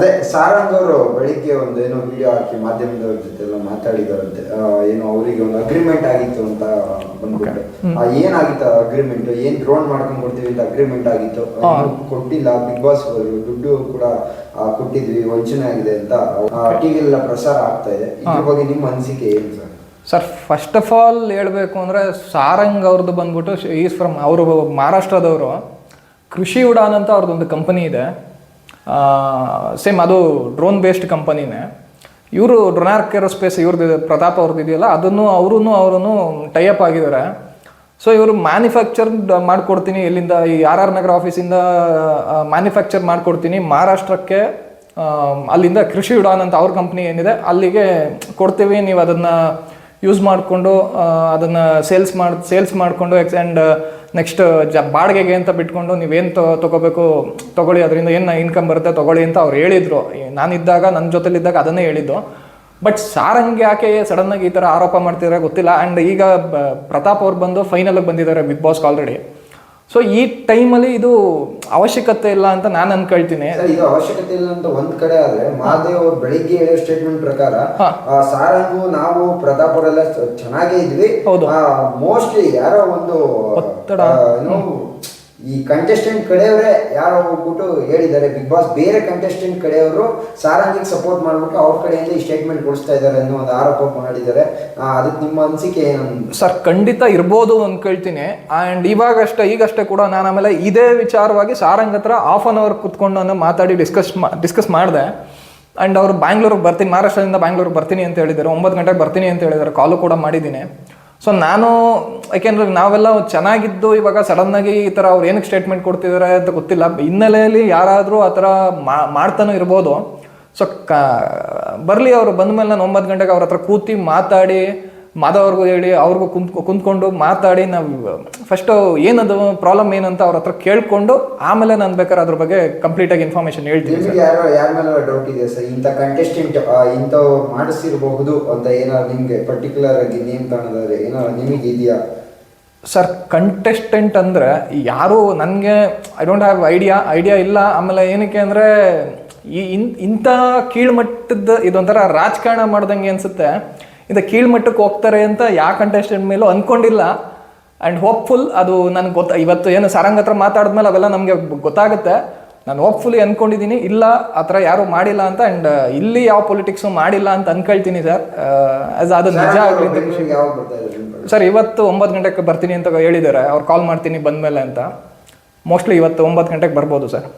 ಅದೇ ಸಾರಂಗ್ ಅವರು ಬೆಳಿಗ್ಗೆ ಒಂದು ಏನೋ ವಿಡಿಯೋ ಹಾಕಿ ಮಾಧ್ಯಮದವ್ರ ಜೊತೆ ಎಲ್ಲ ಮಾತಾಡಿದಾರಂತೆ ಏನೋ ಅವರಿಗೆ ಒಂದು ಅಗ್ರಿಮೆಂಟ್ ಆಗಿತ್ತು ಅಂತ ಬಂದ್ಬಿಟ್ಟು. ಏನಾಗಿತ್ತು ಅಗ್ರಿಮೆಂಟ್ ಏನ್ ಡ್ರೋನ್ ಮಾಡ್ಕೊಂಡ್ ಕೊಡ್ತೀವಿ ಅಂತ ಅಗ್ರಿಮೆಂಟ್ ಆಗಿತ್ತು? ಕೊಟ್ಟಿಲ್ಲ ಬಿಗ್ ಬಾಸ್ ದುಡ್ಡು ಕೂಡ ಕೊಟ್ಟಿದ್ವಿ ವಂಚನೆ ಆಗಿದೆ ಅಂತ. ಟಿವಿ ಎಲ್ಲ ಪ್ರಸಾರ ಆಗ್ತಾ ಇದೆ. ಇದ್ರ ಬಗ್ಗೆ ನಿಮ್ಮ ಅನಿಸಿಕೆ ಏನು sir? Sir first of all ಹೇಳಬೇಕು ಅಂದ್ರೆ ಸಾರಂಗ್ ಅವ್ರದ್ದು ಬಂದ್ಬಿಟ್ಟು ಈಸ್ ಫ್ರಮ್ ಅವರು ಮಹಾರಾಷ್ಟ್ರದವರು ಕೃಷಿ ಉಡಾನ್ ಅಂತ ಅವ್ರದ್ದೊಂದು ಕಂಪನಿ ಇದೆ. ಸೇಮ್ ಅದು ಡ್ರೋನ್ ಬೇಸ್ಡ್ ಕಂಪನಿನೇ ಇವರು ಡ್ರೋನಾರ್ಕ್ ಏರೋಸ್ಪೇಸ್ ಇವ್ರದ್ದು ಪ್ರತಾಪ್ ಅವ್ರದ್ದು ಇದೆಯಲ್ಲ, ಅದನ್ನು ಅವರು ಅವರೂ ಟೈಅಪ್ ಆಗಿದ್ದಾರೆ ಸೊ ಇವರು ಮ್ಯಾನುಫ್ಯಾಕ್ಚರ್ ಮಾಡಿಕೊಡ್ತೀನಿ ಎಲ್ಲಿಂದ ಈ ಆರ್ ಆರ್ ನಗರ ಆಫೀಸಿಂದ ಮ್ಯಾನುಫ್ಯಾಕ್ಚರ್ ಮಾಡಿಕೊಡ್ತೀನಿ. ಮಹಾರಾಷ್ಟ್ರಕ್ಕೆ ಅಲ್ಲಿಂದ ಕೃಷಿ ಉಡಾನ್ ಅಂತ ಅವ್ರ ಕಂಪ್ನಿ ಏನಿದೆ, ಅಲ್ಲಿಗೆ ಕೊಡ್ತೀವಿ. ನೀವು ಅದನ್ನು ಯೂಸ್ ಮಾಡಿಕೊಂಡು ಅದನ್ನು ಸೇಲ್ಸ್ ಮಾಡಿ ಸೇಲ್ಸ್ ಮಾಡಿಕೊಂಡು ಎಕ್ಸ್ ಆ್ಯಂಡ್ ನೆಕ್ಸ್ಟ್, ಜ, ಬಾಡಿಗೆಗೆ ಅಂತ ಬಿಟ್ಕೊಂಡು ನೀವೇನು ತೊಗೋಬೇಕು, ತೊಗೊಳ್ಳಿ, ಅದರಿಂದ ಏನು ಇನ್ಕಮ್ ಬರುತ್ತೆ ತೊಗೊಳ್ಳಿ ಅಂತ ಅವ್ರು ಹೇಳಿದರು. ನಾನಿದ್ದಾಗ ನನ್ನ ಜೊತೆಲಿದ್ದಾಗ ಅದನ್ನೇ ಹೇಳಿದ್ದು. ಬಟ್ ಸಾರಂಗ್ ಯಾಕೆ ಸಡನ್ನಾಗಿ ಈ ಥರ ಆರೋಪ ಮಾಡ್ತಿದ್ದಾರೆ ಗೊತ್ತಿಲ್ಲ. ಆ್ಯಂಡ್ ಈಗ ಪ್ರತಾಪ್ ಅವ್ರು ಬಂದು ಫೈನಲ್ಗೆ ಬಂದಿದ್ದಾರೆ ಬಿಗ್ ಬಾಸ್ಗೆ ಆಲ್ರೆಡಿ ಸೊ ಈ ಟೈಮಲ್ಲಿ ಇದು ಅವಶ್ಯಕತೆ ಇಲ್ಲ ಅಂತ ನಾನು ಅನ್ಕೊಳ್ತೀನಿ ಇದು ಅವಶ್ಯಕತೆ ಇಲ್ಲ ಅಂತ ಒಂದ್ ಕಡೆ ಆದ್ರೆ ಮಹಾದೇವ್ ಅವ್ರು ಬೆಳಿಗ್ಗೆ ಹೇಳೋ ಸ್ಟೇಟ್ಮೆಂಟ್ ಪ್ರಕಾರ ಆ, ಸಾರಂಗು ನಾವು ಪ್ರತಾಪ್ ಅವರೆಲ್ಲ ಚೆನ್ನಾಗೇ ಇದ್ವಿ ಹೌದು. ಮೋಸ್ಟ್ಲಿ ಯಾರೋ ಒಂದು ಒತ್ತಡ. ಈ ಕಂಟೆಸ್ಟೆಂಟ್ ಕಡೆಯವರೇ ಯಾರೋ ಹೋಗ್ಬಿಟ್ಟು ಹೇಳಿದ್ದಾರೆ ಬಿಗ್ ಬಾಸ್ ಬೇರೆ ಕಂಟೆಸ್ಟೆಂಟ್ ಕಡೆಯವರು ಸಾರಂಗಿಗೆ ಸಪೋರ್ಟ್ ಮಾಡಿಬಿಟ್ಟು ಅವ್ರ ಕಡೆಯಿಂದ ಈ ಸ್ಟೇಟ್ಮೆಂಟ್ ಕೊಡಿಸ್ತಾ ಇದ್ದಾರೆ ಅನ್ನೋ ಒಂದು ಆರೋಪ ಮಾಡಿದ್ದಾರೆ. ಅದಕ್ಕೆ ನಿಮ್ಮ ಅನಿಸಿಕೆ ಸರ್, ಖಂಡಿತ ಇರ್ಬೋದು ಅಂದ್ಕೊಳ್ತೀನಿ ಆ್ಯಂಡ್ ಇವಾಗಷ್ಟೇ, ಈಗಷ್ಟೇ ಕೂಡ ನಾನು ಆಮೇಲೆ ಇದೇ ವಿಚಾರವಾಗಿ ಸಾರಂಗ್ ಹತ್ರ ಹಾಫ್ ಆನ್ ಅವರ್ ಕುತ್ಕೊಂಡು ನಾನು ಮಾತಾಡಿ ಡಿಸ್ಕಸ್ ಡಿಸ್ಕಸ್ ಮಾಡಿದೆ. ಆ್ಯಂಡ್ ಅವರು ಬ್ಯಾಂಗ್ಳೂರಿಗೆ ಬರ್ತೀನಿ ಮಹಾರಾಷ್ಟ್ರದಿಂದ ಬ್ಯಾಂಗ್ಳೂರಿಗೆ ಬರ್ತೀನಿ ಅಂತ ಹೇಳಿದ್ದಾರೆ, ಒಂಬತ್ತು ಗಂಟೆಗೆ ಬರ್ತೀನಿ ಅಂತ ಹೇಳಿದ್ದಾರೆ ಕಾಲು ಕೂಡ ಮಾಡಿದ್ದೀನಿ. ಸೊ ನಾನು ಯಾಕೆಂದ್ರೆ ನಾವೆಲ್ಲ ಚೆನ್ನಾಗಿದ್ದು ಇವಾಗ ಸಡನ್ನಾಗಿ ಈ ಥರ ಅವ್ರು ಏನಕ್ಕೆ ಸ್ಟೇಟ್ಮೆಂಟ್ ಕೊಡ್ತಿದ್ದಾರೆ ಅಂತ ಗೊತ್ತಿಲ್ಲ. ಹಿನ್ನೆಲೆಯಲ್ಲಿ ಯಾರಾದರೂ ಆ ಥರ ಮಾಡ್ತಾನೂ ಇರ್ಬೋದು. ಸೊ ಕ, ಬರಲಿ ಅವರು ಬಂದ ಮೇಲೆ ನಾನು ಒಂಬತ್ತು ಗಂಟೆಗೆ ಅವ್ರ ಹತ್ರ ಕೂತಿ ಮಾತಾಡಿ ಮಾಧವ್ರಿಗೂ ಹೇಳಿ ಅವ್ರಿಗೂ ಕುಂತ್ ಕುಂತ್ಕೊಂಡು ಮಾತಾಡಿ ನಾವು ಫಸ್ಟು ಏನದು ಪ್ರಾಬ್ಲಮ್ ಏನಂತ ಅವ್ರ ಹತ್ರ ಕೇಳಿಕೊಂಡು ಆಮೇಲೆ ನಾನು ಬೇಕಾದ್ರೆ ಅದ್ರ ಬಗ್ಗೆ ಕಂಪ್ಲೀಟಾಗಿ ಇನ್ಫಾರ್ಮೇಷನ್ ಹೇಳ್ತೀನಿ ಸರ್. ಯಾರೋ ಯಾರ ಮೇಲೆ ಡೌಟ್ ಇದೆ ಸರ್? ಇಂಥ ಕಂಟೆಸ್ಟೆಂಟ್ ಇಂಥ ಮಾಡಿಸಿರಬಹುದು ಅಂತ ಏನಾದ್ರು ನಿಮಗೆ ಪರ್ಟಿಕ್ಯುಲರ್ ಆಗಿ ನೇಮ್ ಕಾಣೋದಾದ್ರೆ ಏನಾದ್ರು ನಿಮಗೆ ಇದೆಯಾ? ಸರ್ ಕಂಟೆಸ್ಟೆಂಟ್ ಅಂದರೆ ಯಾರು ನನಗೆ I don't have idea idea ಇಲ್ಲ. ಆಮೇಲೆ ಏನಕ್ಕೆ ಅಂದರೆ ಈ ಇನ್ ಇಂಥ ಕೀಳ್ಮಟ್ಟದ ಇದೊಂಥರ ರಾಜಕಾರಣ ಮಾಡ್ದಂಗೆ ಅನಿಸುತ್ತೆ. ಇದು ಕೀಳ್ಮಟ್ಟಕ್ಕೆ ಹೋಗ್ತಾರೆ ಅಂತ ಯಾವ ಕಂಟೆಸ್ಟೆಂಟ್ ಮೇಲೂ ಅಂದ್ಕೊಂಡಿಲ್ಲ ಆ್ಯಂಡ್ ಹೋಪ್ಫುಲ್ ಅದು ನನಗೆ ಗೊತ್ತ ಇವತ್ತು ಏನು ಸಾರಂಗ್ ಹತ್ರ ಮಾತಾಡಿದ್ಮೇಲೆ ಅವೆಲ್ಲ ನಮಗೆ ಗೊತ್ತಾಗುತ್ತೆ. ನಾನು ಹೋಪ್ಫುಲಿ ಅಂದ್ಕೊಂಡಿದ್ದೀನಿ ಇಲ್ಲ ಆ ಥರ ಯಾರೂ ಮಾಡಿಲ್ಲ ಅಂತ ಆ್ಯಂಡ್ ಇಲ್ಲಿ ಯಾವ ಪೊಲಿಟಿಕ್ಸು ಮಾಡಿಲ್ಲ ಅಂತ ಅಂದ್ಕೊಳ್ತೀನಿ ಸರ್. ಆಸ್ ಅದು ನಿಜ ಆಗಲಿ ಅಂತ ಖುಷಿ? ಸರ್ ಇವತ್ತು ಒಂಬತ್ತು ಗಂಟೆಗೆ ಬರ್ತೀನಿ ಅಂತ ಹೇಳಿದ್ದಾರೆ. ಅವ್ರು ಕಾಲ್ ಮಾಡ್ತೀನಿ ಬಂದ ಮೇಲೆ ಅಂತ. ಮೋಸ್ಟ್ಲಿ ಇವತ್ತು ಒಂಬತ್ತು ಗಂಟೆಗೆ ಬರ್ಬೋದು ಸರ್.